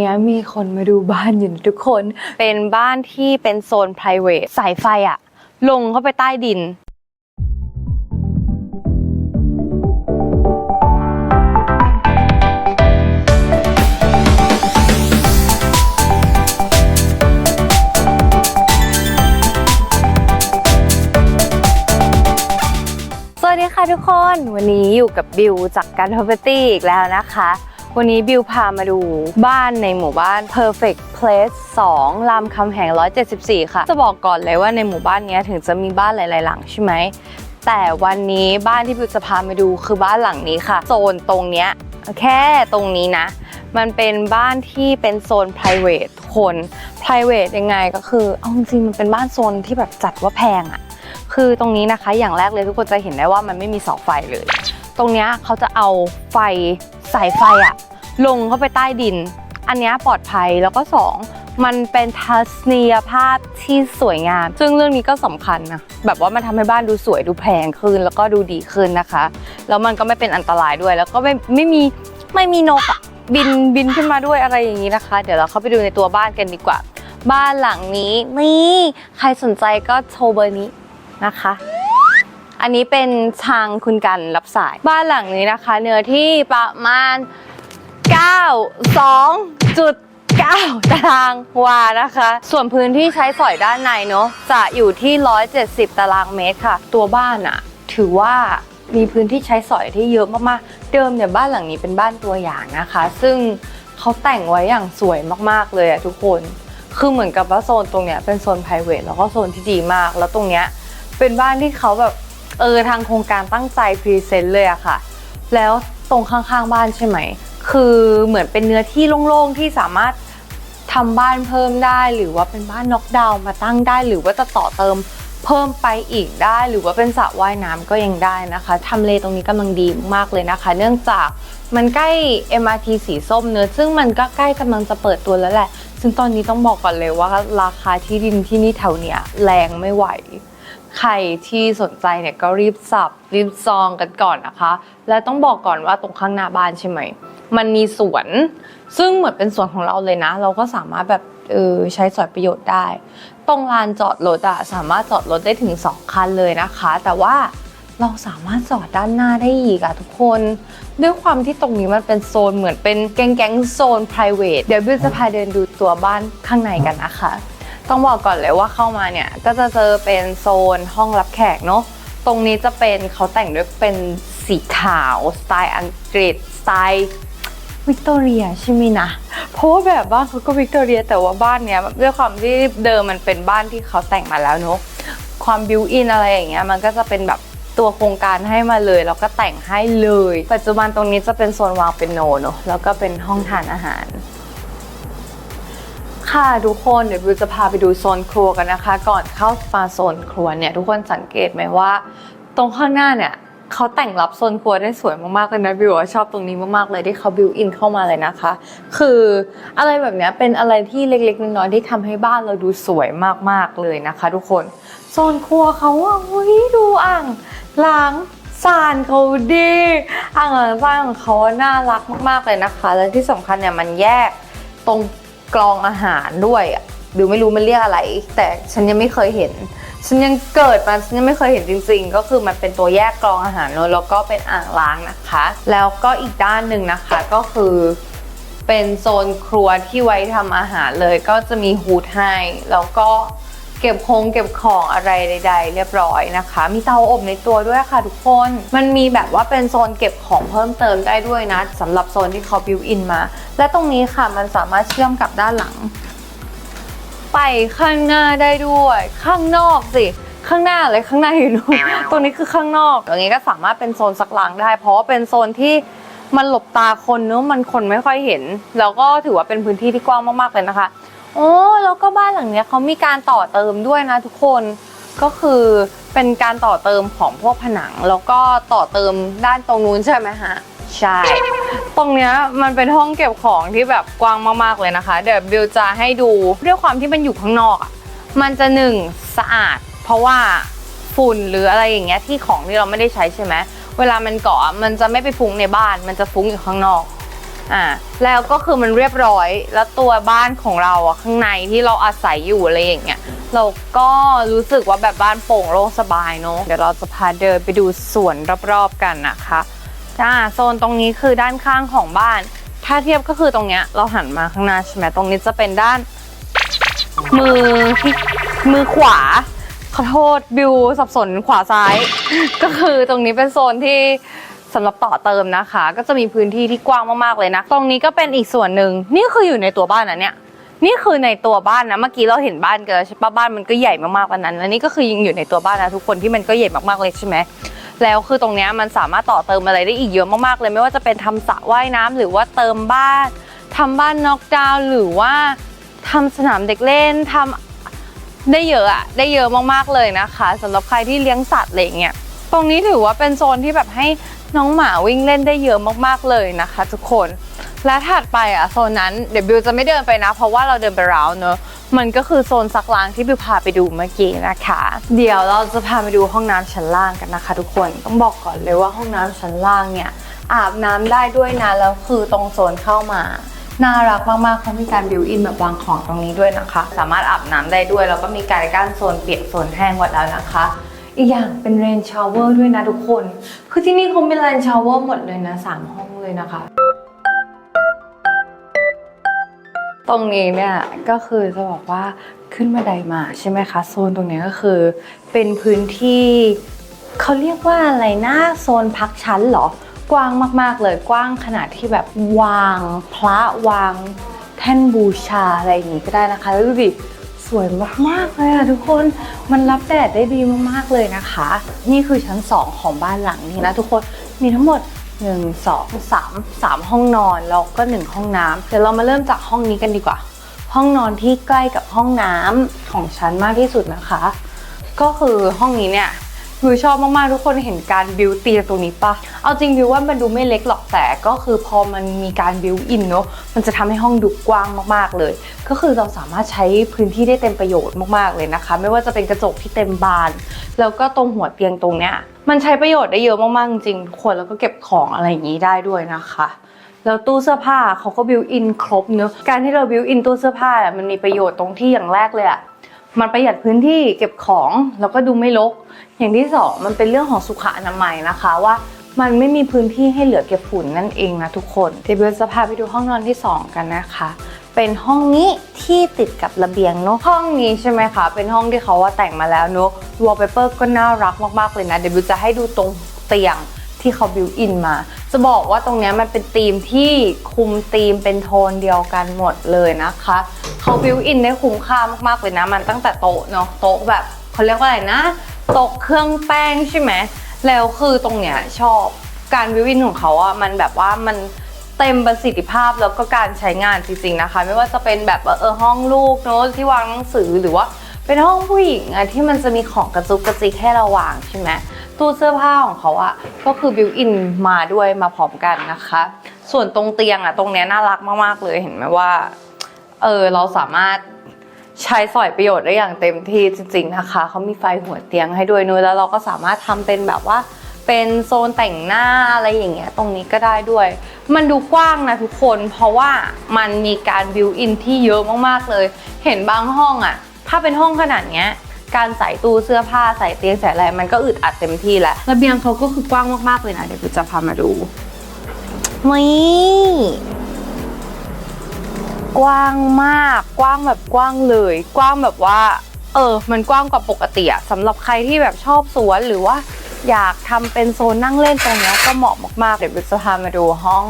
นี้มีคนมาดูบ้านอยู่นะทุกคน เป็นบ้านที่เป็นโซน p r i v a t สายไฟอะลงเข้าไปใต้ดิน สวัสดีค่ะทุกคน วันนี้อยู่กับบิวจากการ Property อีกแล้วนะคะ วันนี้บิวพามาดูบ้านในหมู่บ้าน Perfect Place 2รามคำแหง 174 ค่ะ จะบอกก่อนเลยว่าในหมู่บ้านนี้ถึงจะมีบ้านหลาย ๆ หลังใช่ไหม แต่วันนี้บ้านที่บิวจะพามาดูคือบ้านหลังนี้ค่ะ โซนตรงเนี้ยแค่ตรงนี้นะ มันเป็นบ้านที่เป็นโซน private ทุกคน private ยังไงก็คือเอาจริงมันเป็นบ้านโซนที่แบบจัดว่าแพงอะคือตรงนี้นะคะอย่างแรกเลยทุกคนจะเห็นได้ว่ามันไม่มีเสาไฟเลย ตรงนี้เขาจะเอาไฟ สายไฟอะลงเข้าไปใต้ดิน อันนี้ปลอดภัยแล้วก็สองมันเป็นทัศนียภาพที่สวยงาม ซึ่งเรื่องนี้ก็สำคัญนะแบบว่ามันทำให้บ้านดูสวยดูแพงขึ้น แล้วก็ดูดีขึ้นนะคะ แล้วมันก็ไม่เป็นอันตรายด้วย แล้วก็ไม่ไม่มีไม่มีนกบินบินขึ้นมาด้วยอะไรอย่างนี้นะคะ เดี๋ยวเราเข้าไปดูในตัวบ้านกันดีกว่า บ้านหลังนี้นี่ใครสนใจก็โทรเบอร์นี้นะคะ อันนี้เป็นทางคุณกันรับสาย บ้านหลังนี้นะคะ เนื้อที่ประมาณ 92.9 ตารางวานะคะ ส่วนพื้นที่ใช้สอยด้านในเนาะจะอยู่ที่ 170 ตารางเมตรค่ะ ตัวบ้านอะถือว่ามีพื้นที่ใช้สอยที่เยอะมากๆ เดิมเนี่ยบ้านหลังนี้เป็นบ้านตัวอย่างนะคะ ซึ่งเขาแต่งไว้อย่างสวยมากๆเลยอะทุกคน คือเหมือนกับว่าโซนตรงเนี้ยเป็นโซน p r i v a t แล้วก็โซนที่ดีมาก แล้วตรงเนี้ยเป็นบ้านที่เขาแบบ เออทางโครงการตั้งใจพรีเซนต์เลยอะค่ะ แล้วตรงข้างๆบ้านใช่ไหม คือเหมือนเป็นเนื้อที่โล่งๆที่สามารถทำบ้านเพิ่มได้ หรือว่าเป็นบ้านน็อกดาวน์มาตั้งได้ หรือว่าจะต่อเติมเพิ่มไปอีกได้ หรือว่าเป็นสระว่ายน้ำก็ยังได้นะคะทำเลตรงนี้กำลังดีมากเลยนะคะ เนื่องจากมันใกล้ MRT สีส้มเนื้อะซึ่งมันก็ใกล้กำลังจะเปิดตัวแล้วแหละ ซึ่งตอนนี้ต้องบอกก่อนเลยว่าราคาที่ดินที่นี่แถวเนี้ยแรงไม่ไหว ใครที่สนใจเนี่ยก็รีบสับรีบซองกันก่อนนะคะ และต้องบอกก่อนว่าตรงข้างหน้าบ้านใช่ไหม มันมีสวน ซึ่งเหมือนเป็นสวนของเราเลยนะ เราก็สามารถแบบเออใช้สอยประโยชน์ได้ ตรงลานจอดรถอะสามารถจอดรถได้ถึง 2 คันเลยนะคะ แต่ว่าเราสามารถจอดด้านหน้าได้อีกอะทุกคน ด้วยความที่ตรงนี้มันเป็นโซนเหมือนเป็นแก๊งแก๊งโซน private เดี๋ยวบิวจะพาเดินดูตัวบ้านข้างในกันนะคะ ต้องบอกก่อนเลยว่าเข้ามาเนี่ย ก็จะเจอเป็นโซนห้องรับแขกเนาะตรงนี้จะเป็นเขาแต่งด้วยเป็นสีขาวสไตล์อังกฤษสไตล์วิกตอเรียใช่ไหมนะ เพราะว่าแบบบ้านเขาก็วิกตอเรีย แต่ว่าบ้านเนี้ยด้วยความที่เดิมมันเป็นบ้านที่เขาแต่งมาแล้วเนาะความบิวอินอะไรอย่างเงี้ยมันก็จะเป็นแบบตัวโครงการให้มาเลยแล้วก็แต่งให้เลย ปัจจุบันตรงนี้จะเป็นโซนวางเป็นโนเนาะแล้วก็เป็นห้องทานอาหาร ค่ะทุกคนเดี๋ยวบิวจะพาไปดูโซนครัวกันนะคะ ก่อนเข้ามาโซนครัวเนี่ยทุกคนสังเกตไหมว่า ตรงข้างหน้าเนี่ยเขาแต่งรับโซนครัวได้สวยมากๆเลยนะบิวว่าชอบตรงนี้มากๆเลยที่เขาบิวอินเข้ามาเลยนะคะ คืออะไรแบบเนี้ยเป็นอะไรที่เล็กๆน้อยๆที่ทำให้บ้านเราดูสวยมากๆเลยนะคะ ทุกคนโซนครัวเขาอะเฮ้ยดูอ่างล้างจานเขาดีอ่างล้างจานของเขาน่ารักมากๆเลยนะคะ และที่สำคัญเนี่ยมันแยกตรง กรองอาหารด้วยหรือไม่รู้มันเรียกอะไร แต่ฉันยังไม่เคยเห็น ฉันยังเกิดมาฉันยังไม่เคยเห็นจริง ๆ ก็คือมันเป็นตัวแยกกรองอาหารเลยแล้วก็เป็นอ่างล้างนะคะ แล้วก็อีกด้านหนึ่งนะคะก็คือเป็นโซนครัวที่ไว้ทำอาหารเลยก็จะมีฮูดให้แล้วก็ เก็บคงเก็บของอะไรใด ๆ เรียบร้อยนะคะ มีเตาอบในตัวด้วยค่ะทุกคน มันมีแบบว่าเป็นโซนเก็บของเพิ่มเติมได้ด้วยนะสำหรับโซนที่เขาบิวอินมา และตรงนี้ค่ะมันสามารถเชื่อมกับด้านหลัง ไปข้างหน้าได้ด้วย ข้างนอกสิข้างหน้าเลยข้างหน้าอยู่นู่นตรงนี้คือข้างนอกอย่างนี้ก็สามารถเป็นโซนสักหลังได้ เพราะว่าเป็นโซนที่มันหลบตาคนเนอะมันคนไม่ค่อยเห็น แล้วก็ถือว่าเป็นพื้นที่ที่กว้างมากๆเลยนะคะ โอ้แล้วก็บ้านหลังเนี้ยเขามีการต่อเติมด้วยนะทุกคนก็คือเป็นการต่อเติมของพวกผนัง แล้วก็ต่อเติมด้านตรงนู้นใช่ไหมฮะใช่ ตรงเนี้ยมันเป็นห้องเก็บของที่แบบกว้างมากๆเลยนะคะ เดี๋ยวบิวจะให้ดูด้วยความที่มันอยู่ข้างนอกอะมันจะหนึ่งสะอาด เพราะว่าฝุ่นหรืออะไรอย่างเงี้ยที่ของที่เราไม่ได้ใช้ใช่ไหมเวลามันเกาะมันจะไม่ไปฟุ้งในบ้าน มันจะฟุ้งอยู่ข้างนอก อ่าแล้วก็คือมันเรียบร้อยแล้วตัวบ้านของเราอะข้างในที่เราอาศัยอยู่อะไรอย่างเงี้ยเราก็รู้สึกว่าแบบบ้านโปร่งโล่งสบายเนาะเดี๋ยวเราจะพาเดินไปดูสวนรอบๆกันนะคะจ้าโซนตรงนี้คือด้านข้างของบ้าน ถ้าเทียบก็คือตรงเนี้ยเราหันมาข้างหน้าใช่ไหมตรงนี้จะเป็นด้าน มือที่มือขวาขอโทษบิวสับสนขวาซ้าย ก็คือตรงนี้เป็นโซนที่ สำหรับต่อเติมนะคะ ก็จะมีพื้นที่ที่กว้างมากๆเลยนะ ตรงนี้ก็เป็นอีกส่วนหนึ่งนี่คืออยู่ในตัวบ้านนะเนี่ย นี่คือในตัวบ้านนะ เมื่อกี้เราเห็นบ้านกันแล้วใช่ปะบ้านมันก็ใหญ่มากๆกว่านั้นแล้วนี่ก็คือยังอยู่ในตัวบ้านนะทุกคนที่มันก็ใหญ่มากๆเลยใช่ไหมแล้วคือตรงนี้มันสามารถต่อเติมอะไรได้อีกเยอะมากๆเลย ไม่ว่าจะเป็นทำสระว่ายน้ำหรือว่าเติมบ้านทำบ้านน็อกดาวน์หรือว่าทำสนามเด็กเล่นทำได้เยอะอะได้เยอะมากๆเลยนะคะสำหรับใครที่เลี้ยงสัตว์อะไรอย่างเงี้ยตรงนี้ถือว่าเป็นโซนที่แบบให้ น้องหมาวิ่งเล่นได้เยอะมากๆเลยนะคะ ทุกคน และถัดไปอะโซนนั้นเดี๋ยวบิวจะไม่เดินไปนะ เพราะว่าเราเดินไปแล้วเนอะมันก็คือโซนซักล้างที่บิวพาไปดูเมื่อกี้นะคะ เดี๋ยวเราจะพาไปดูห้องน้ำชั้นล่างกันนะคะ ทุกคนต้องบอกก่อนเลยว่าห้องน้ำชั้นล่างเนี่ยอาบน้ำได้ด้วยนะแล้วคือตรงโซนเข้ามาน่ารักมากๆเขามีการบิวอินแบบวางของตรงนี้ด้วยนะคะ สามารถอาบน้ำได้ด้วยแล้วก็มีการกั้นโซนเปียกโซนแห้งไว้แล้วนะคะ อีกอย่างเป็นเรนชาวเวอร์ด้วยนะทุกคน คือที่นี่เขาเป็นเรนชาวเวอร์หมดเลยนะสามห้องเลยนะคะ ตรงนี้เนี่ยก็คือจะบอกว่าขึ้นบันไดมาใช่ไหมคะ โซนตรงนี้ก็คือ เป็นพื้นที่เขาเรียกว่าอะไรนะโซนพักชั้นเหรอกว้างมาก ๆ เลยกว้างขนาดที่แบบวางพระวางแท่นบูชาอะไรอย่างนี้ก็ได้นะคะแล้วดูดิ สวยมากๆเลยอะทุกคนมันรับแดดได้ดีมากๆเลยนะคะ นี่คือชั้น 2 ของบ้านหลังนี้นะทุกคนมีทั้งหมด 1 2 3 3 ห้องนอนแล้วก็ 1 ห้องน้ำเดี๋ยวเรามาเริ่มจากห้องนี้กันดีกว่า ห้องนอนที่ใกล้กับห้องน้ำของชั้นมากที่สุดนะคะ ก็คือห้องนี้เนี่ย วิวชอบมาก ๆ ทุกคนเห็นการบิวเตียงตรงนี้ปะเอาจริงวิวว่ามันดูไม่เล็กหรอกแต่ก็คือพอมันมีการบิวอินเนาะมันจะทำให้ห้องดูกว้างมาก ๆ เลย ก็คือเราสามารถใช้พื้นที่ได้เต็มประโยชน์มาก ๆ เลยนะคะ ไม่ว่าจะเป็นกระจกที่เต็มบาน แล้วก็ตรงหัวเตียงตรงเนี้ยมันใช้ประโยชน์ได้เยอะมาก ๆ จริงๆทุกคนแล้วก็เก็บของอะไรอย่างนี้ได้ด้วยนะคะแล้วตู้เสื้อผ้าเขาก็บิวอินครบเนอะการที่เราบิวอินตู้เสื้อผ้ามันมีประโยชน์ตรงที่อย่างแรกเลยอะมันประหยัดพื้นที่เก็บของแล้วก็ดูไม่รก อย่างที่สองมันเป็นเรื่องของสุขอนามัยนะคะว่ามันไม่มีพื้นที่ให้เหลือเก็บฝุ่นนั่นเองนะทุกคนเดี๋ยวบิวจะพาไปดูห้องนอนที่สองกันนะคะ เป็นห้องนี้ที่ติดกับระเบียงเนอะห้องนี้ใช่ไหมคะ เป็นห้องที่เขาว่าแต่งมาแล้วเนอะวอลเปเปอร์ก็น่ารักมากๆเลยนะ เดี๋ยวบิวจะให้ดูตรงเตียงที่เขาบิวอินมา จะบอกว่าตรงนี้มันเป็นธีมที่คุมธีมเป็นโทนเดียวกันหมดเลยนะคะ เขาบิวอินได้คุ้มค่ามากๆเลยนะ มันตั้งแต่โต๊ะเนาะโต๊ะแบบเขาเรียกว่าอะไรนะ ต๊ะเครื่องแป้งใช่ไหมแล้วคือตรงเนี้ยชอบการบิวอินของเขาอะมันแบบว่ามันเต็มประสิทธิภาพแล้วก็การใช้งานจริงๆนะคะ ไม่ว่าจะเป็นแบบเออห้องลูกเนาะที่วางหนังสือหรือว่าเป็นห้องผู้หญิงอะที่มันจะมีของกระจุกกระจิกให้เราวางใช่ไหมตู้เสื้อผ้าของเขาอะก็คือบิวอินมาด้วยมาพร้อมกันนะคะ ส่วนตรงเตียงอะตรงเนี้ยน่ารักมากๆเลยเห็นไหมว่าเออเราสามารถ ใช้สอยประโยชน์ได้อย่างเต็มที่จริงๆนะคะ เขามีไฟหัวเตียงให้ด้วยเนอะแล้วเราก็สามารถทำเป็นแบบว่า เป็นโซนแต่งหน้าอะไรอย่างเงี้ยตรงนี้ก็ได้ด้วย มันดูกว้างนะทุกคนเพราะว่ามันมีการบิวอินที่เยอะมากๆเลย เห็นบางห้องอะถ้าเป็นห้องขนาดเนี้ยการใส่ตู้เสื้อผ้าใส่เตียงใส่อะไรมันก็อึดอัดเต็มที่แหละระเบียงเขาก็คือกว้างมากๆเลยนะเดี๋ยวกูจะพามาดูนี่ กว้างมาก กว้างแบบกว้างเลย กว้างแบบว่า เออ มันกว้างกว่าปกติอะสำหรับใครที่แบบชอบสวนหรือว่า อยากทำเป็นโซนนั่งเล่นตรงเนี้ยก็เหมาะมากๆเดี๋ยวบิวจะพามาดูห้อง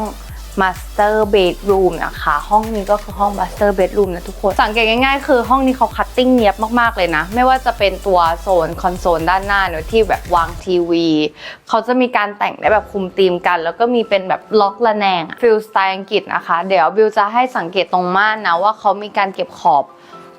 Master Bedroom นะคะ ห้องนี้ก็คือห้อง Master Bedroom นะทุกคน สังเกตง่ายๆ คือห้องนี้เขาคัตติ้งเนียบมากๆเลยนะ ไม่ว่าจะเป็นตัวโซนคอนโซลด้านหน้าเนอะที่แบบวางทีวี เขาจะมีการแต่งได้แบบคุมธีมกัน แล้วก็มีเป็นแบบล็อกระแนงฟิลสไตล์อังกฤษนะคะ เดี๋ยวบิวจะให้สังเกตตรงม่านนะว่าเขามีการเก็บขอบ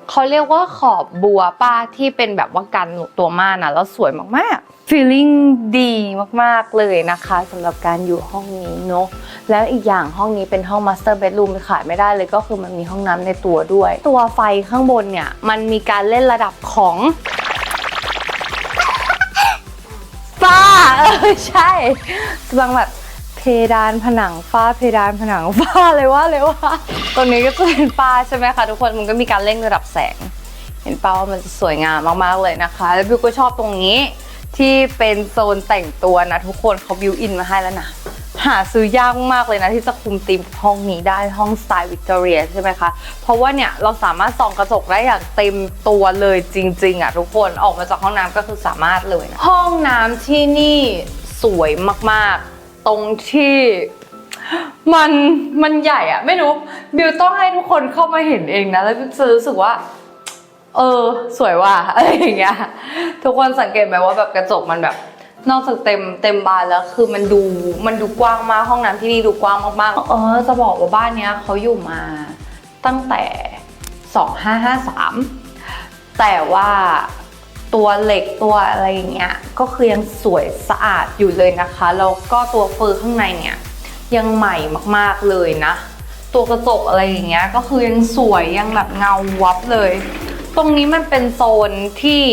เขาเรียกว่าขอบบัวป้าที่เป็นแบบว่ากันตัวม่านนะแล้วสวยมากๆ feeling ดีมากๆเลยนะคะสำหรับการอยู่ห้องนี้เนาะแล้วอีกอย่างห้องนี้เป็นห้อง master bedroom ขาดไม่ได้เลยก็คือมันมีห้องน้ำในตัวด้วย ตัวไฟข้างบนเนี่ยมันมีการเล่นระดับของฟ้าเออใช่กำลังแบบ ดานผนังฝ้าเพดานผนังฝ้าเลยว่าเลยว่าตรงนี้ก็จะเป็นฝ้าใช่ไหมคะทุกคนมันก็มีการเร่งระดับแสง เห็นป้าว่ามันจะสวยงามมากๆเลยนะคะ แล้วบิวก็ชอบตรงนี้ที่เป็นโซนแต่งตัวนะทุกคนเขาบิวอินมาให้แล้วนะหาซื้อยากมากเลยนะที่จะคุมธีมห้องนี้ได้ห้องสไตล์วิกตอเรียใช่ไหมคะ เพราะว่าเนี่ยเราสามารถส่องกระจกได้อย่างเต็มตัวเลยจริง ๆอะทุกคนออกมาจากห้องน้ำก็คือสามารถเลยนะห้องน้ำที่นี่สวยมากๆ ตรงที่ มันมันใหญ่อะไม่รู้บิวต้องให้ทุกคนเข้ามาเห็นเองนะ แล้วบิวจะรู้สึกว่า เออ สวยว่ะอะไรอย่างเงี้ยทุกคนสังเกตไหมว่าแบบกระจกมันแบบ นอกจากเต็มเต็มบานแล้ว คือมันดูมันดูกว้างมากห้องน้ำที่นี่ดูกว้างมากๆเออจะบอกว่าบ้านเนี้ยเขาอยู่มาตั้งแต่ 2553 แต่ว่า ตัวเหล็กตัวอะไรอย่างเงี้ยก็คือยังสวยสะอาดอยู่เลยนะคะแล้วก็ตัวเฟอร์ข้างในเนี่ยยังใหม่มากๆเลยนะ ตัวกระจกอะไรอย่างเงี้ยก็คือยังสวยยังแบบเงาวับเลย ตรงนี้มันเป็นโซนที่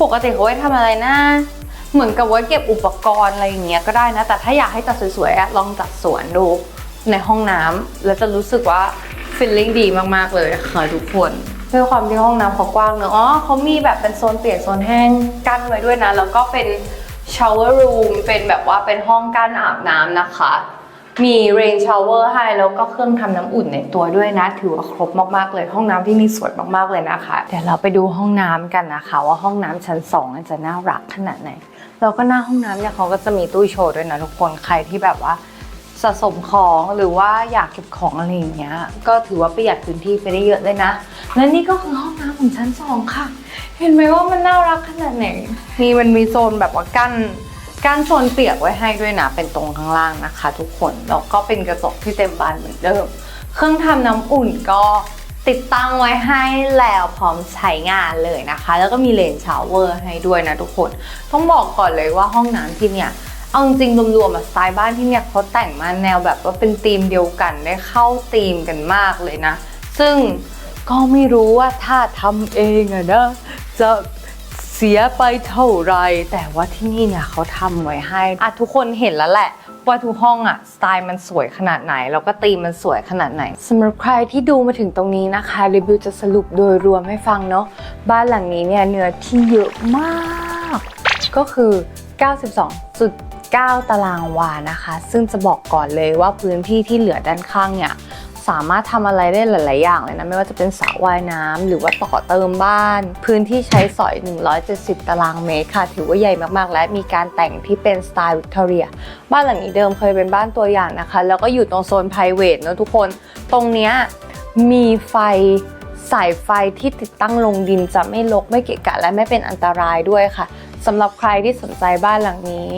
ปกติเขาไว้ทำอะไรนะเหมือนกับไว้เก็บอุปกรณ์อะไรอย่างเงี้ยก็ได้นะ แต่ถ้าอยากให้จัดสวยๆลองจัดสวนดูในห้องน้ำแล้วจะรู้สึกว่าฟีลลิ่งดีมากๆเลยค่ะทุกคน ด้วยความที่ห้องน้ำเขากว้างเนอะอ๋อเขามีแบบเป็นโซนเปียกโซนแห้งกั้นไว้ด้วยนะ แล้วก็เป็น shower room เป็นแบบว่าเป็นห้องกั้นอาบน้ำนะคะ มี rain shower ให้แล้วก็เครื่องทำน้ำอุ่นในตัวด้วยนะ ถือว่าครบมากๆเลย ห้องน้ำที่นี่สวยมากๆเลยนะคะ เดี๋ยวเราไปดูห้องน้ำกันนะคะ ว่าห้องน้ำชั้นสองจะน่ารักขนาดไหน แล้วก็หน้าห้องน้ำเนี่ยเขาก็จะมีตู้โชว์ด้วยนะทุกคน ใครที่แบบว่า สะสมของหรือว่าอยากเก็บของอะไรอย่างเงี้ย ก็ถือว่าประหยัดพื้นที่ไปได้เยอะเลยนะ และนี่ก็คือห้องน้ำของชั้นสองค่ะ เห็นไหมว่ามันน่ารักขนาดไหนมีมันมีโซนแบบว่ากั้นกั้นโซนเปียกไว้ให้ด้วยนะ เป็นตรงข้างล่างนะคะ ทุกคนแล้วก็เป็นกระจกที่เต็มบานเหมือนเดิม เครื่องทำน้ำอุ่นก็ติดตั้งไว้ให้แล้วพร้อมใช้งานเลยนะคะ แล้วก็มีเลนชาวเวอร์ให้ด้วยนะทุกคน ต้องบอกก่อนเลยว่าห้องน้ำที่เนี่ย เอาจริงรวมๆอะสไตล์บ้านที่เนี่ยเขาแต่งมาแนวแบบว่าเป็นธีมเดียวกันได้เข้าธีมกันมากเลยนะ ซึ่งก็ไม่รู้ว่าถ้าทำเองอะนะจะเสียไปเท่าไร แต่ว่าที่นี่เนี่ยเขาทำไว้ให้อะทุกคนเห็นแล้วแหละว่าทุกห้องอะสไตล์มันสวยขนาดไหน แล้วก็ธีมมันสวยขนาดไหนสำหรับใครที่ดูมาถึงตรงนี้นะคะรีวิวจะสรุปโดยรวมให้ฟังเนาะบ้านหลังนี้เนี่ยเนื้อที่เยอะมาก ก็คือ 9 ตารางวานะคะ ซึ่งจะบอกก่อนเลยว่าพื้นที่ที่เหลือด้านข้างเนี่ยสามารถทำอะไรได้หลาย ๆ อย่างเลยนะ ไม่ว่าจะเป็นสระว่ายน้ำหรือว่าต่อเติมบ้าน พื้นที่ใช้สอย 170 ตารางเมตรค่ะ ถือว่าใหญ่มาก ๆ และมีการแต่งที่เป็นสไตล์วิกตอเรีย บ้านหลังนี้เดิมเคยเป็นบ้านตัวอย่างนะคะ แล้วก็อยู่ตรงโซน p r i v a t เนะทุกคน ตรงเนี้ยมีไฟสายไฟที่ติดตั้งลงดินจะไม่รกไม่เกะกะและไม่เป็นอันตรายด้วยค่ะสำหรับใครที่สนใจบ้านหลังนี้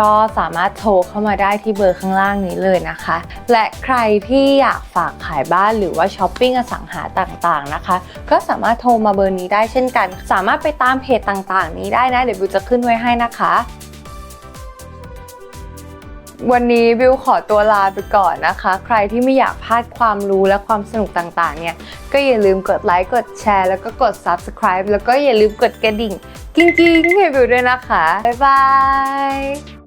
ก็สามารถโทรเข้ามาได้ที่เบอร์ข้างล่างนี้เลยนะคะ และใครที่อยากฝากขายบ้านหรือว่าช้อปปิ้งอสังหาต่างๆนะคะ ก็สามารถโทรมาเบอร์นี้ได้เช่นกัน สามารถไปตามเพจต่างๆ นี้ได้นะเดี๋ยวบิวจะขึ้นไว้ให้นะคะวันนี้บิวขอตัวลาไปก่อนนะคะ ใครที่ไม่อยากพลาดความรู้และความสนุกต่างๆ เนี่ย ก็อย่าลืมกดไลค์ กดแชร์ แล้วก็กด subscribe แล้วก็อย่าลืมกดกระดิ่ง กิ้งๆให้บิวด้วยนะคะ บ๊ายบาย